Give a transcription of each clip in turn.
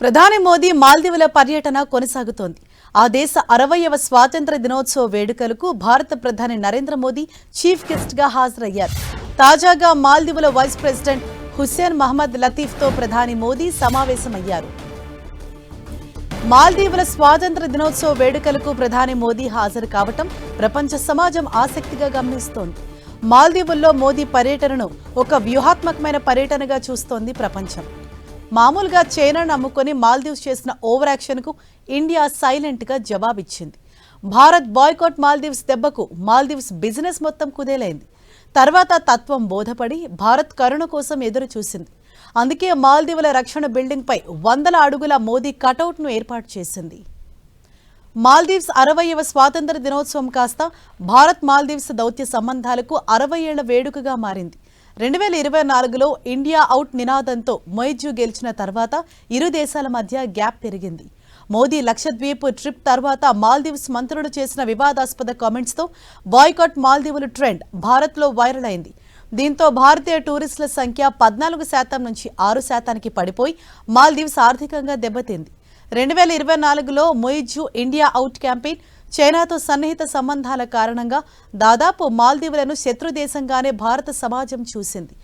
ప్రధాని మోదీ మాల్దీవుల పర్యటన కొనసాగుతోంది. ఆ దేశ అరవయవ స్వాతంత్ర దినోత్సవ వేడుకలకు భారత ప్రధాని నరేంద్ర మోదీ చీఫ్ గెస్ట్గా హాజరయ్యారు. తాజాగా మాల్దీవుల వైస్ ప్రెసిడెంట్ హుస్సేన్ మహమ్మద్ లతీఫ్తో ప్రధాని మోదీ సమావేశమయ్యారు. మాల్దీవుల స్వాతంత్ర దినోత్సవ వేడుకలకు ప్రధాని మోదీ హాజరు కావటం ప్రపంచ సమాజం ఆసక్తిగా గమనిస్తోంది. మాల్దీవుల్లో మోదీ పర్యటనను ఒక వ్యూహాత్మకమైన పర్యటనగా చూస్తోంది ప్రపంచం. మామూలుగా చైనాను నమ్ముకొని మాల్దీవ్స్ చేసిన ఓవర్ యాక్షన్కు ఇండియా సైలెంట్గా జవాబిచ్చింది. భారత్ బాయ్కాట్ మాల్దీవ్స్ దెబ్బకు మాల్దీవ్స్ బిజినెస్ మొత్తం కుదేలైంది. తర్వాత తత్వం బోధపడి భారత్ కరుణ కోసం ఎదురు చూసింది అందుకే మాల్దీవుల రక్షణ బిల్డింగ్పై వందల అడుగుల మోదీ కటౌట్ను ఏర్పాటు చేసింది. మాల్దీవ్స్ అరవైవ స్వాతంత్ర దినోత్సవం కాస్త భారత్ మాల్దీవ్స్ దౌత్య సంబంధాలకు అరవై ఏళ్ళ వేడుకగా మారింది. రెండు వేల ఇరవై నాలుగులో ఇండియా అవుట్ నినాదంతో మొయిజు గెలిచిన తర్వాత ఇరు దేశాల మధ్య గ్యాప్ పెరిగింది. మోదీ లక్షద్వీప్ ట్రిప్ తర్వాత మాల్దీవ్స్ మంత్రులు చేసిన వివాదాస్పద కామెంట్స్తో బాయ్కాట్ మాల్దీవులు ట్రెండ్ భారత్లో వైరల్ అయింది. దీంతో భారతీయ టూరిస్టుల సంఖ్య పద్నాలుగు శాతం నుంచి ఆరు శాతానికి పడిపోయి మాల్దీవ్స్ ఆర్థికంగా దెబ్బతింది. రెండు వేల ఇరవై నాలుగులో మొయిజు ఇండియా అవుట్ క్యాంపెయిన్ చైనాతో సన్నిహిత సంబంధాల కారణంగా దాదాపు మాల్దీవులను శత్రు దేశంగానే భారత సమాజం చూసింది.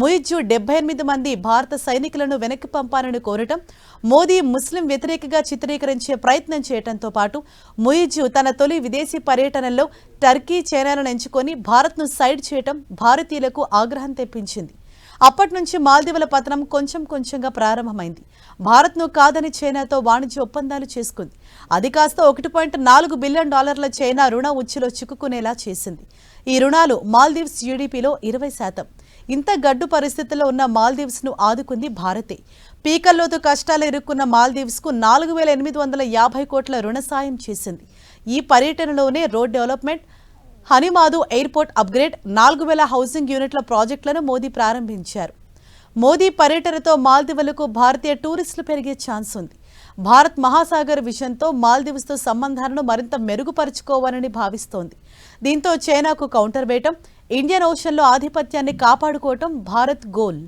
ముయిజ్జు డెబ్బై ఎనిమిది మంది భారత సైనికులను వెనక్కి పంపాలని కోరటం మోదీ ముస్లిం వ్యతిరేకగా చిత్రీకరించే ప్రయత్నం చేయడంతో పాటు ముయిజ్జు తన తొలి విదేశీ పర్యటనలో టర్కీ చైనాలను ఎంచుకొని భారత్ను సైడ్ చేయటం భారతీయులకు ఆగ్రహం తెప్పించింది. అప్పటి నుంచి మాల్దీవుల పతనం కొంచెం కొంచెంగా ప్రారంభమైంది. భారత్ను కాదని చైనాతో వాణిజ్య ఒప్పందాలు చేసుకుంది. అది కాస్త ఒకటి పాయింట్ నాలుగు బిలియన్ డాలర్ల చైనా రుణ ఉచ్చులో చిక్కుకునేలా చేసింది. ఈ రుణాలు మాల్దీవ్స్ జీడీపీలో ఇరవై శాతం. ఇంత గడ్డు పరిస్థితుల్లో ఉన్న మాల్దీవ్స్ను ఆదుకుంది భారతే. పీకల్లోతు కష్టాలు ఇరుక్కున్న మాల్దీవ్స్కు నాలుగు వేల ఎనిమిది వందల యాభై కోట్ల రుణ సాయం చేసింది. ఈ పర్యటనలోనే road development Hanimaadhoo airport upgrade నాలుగు వేల హౌసింగ్ యూనిట్ల ప్రాజెక్టులను మోదీ ప్రారంభించారు. మోదీ పర్యటనతో మాల్దీవులకు భారతీయ టూరిస్టులు పెరిగే ఛాన్స్ ఉంది. భారత్ మహాసాగర్ విషయంతో మాల్దీవ్స్తో సంబంధాలను మరింత మెరుగుపరుచుకోవాలని భావిస్తోంది. దీంతో చైనాకు కౌంటర్ వేయటం ఇండియన్ ఓషన్లో ఆధిపత్యాన్ని కాపాడుకోవటం భారత్ గోల్.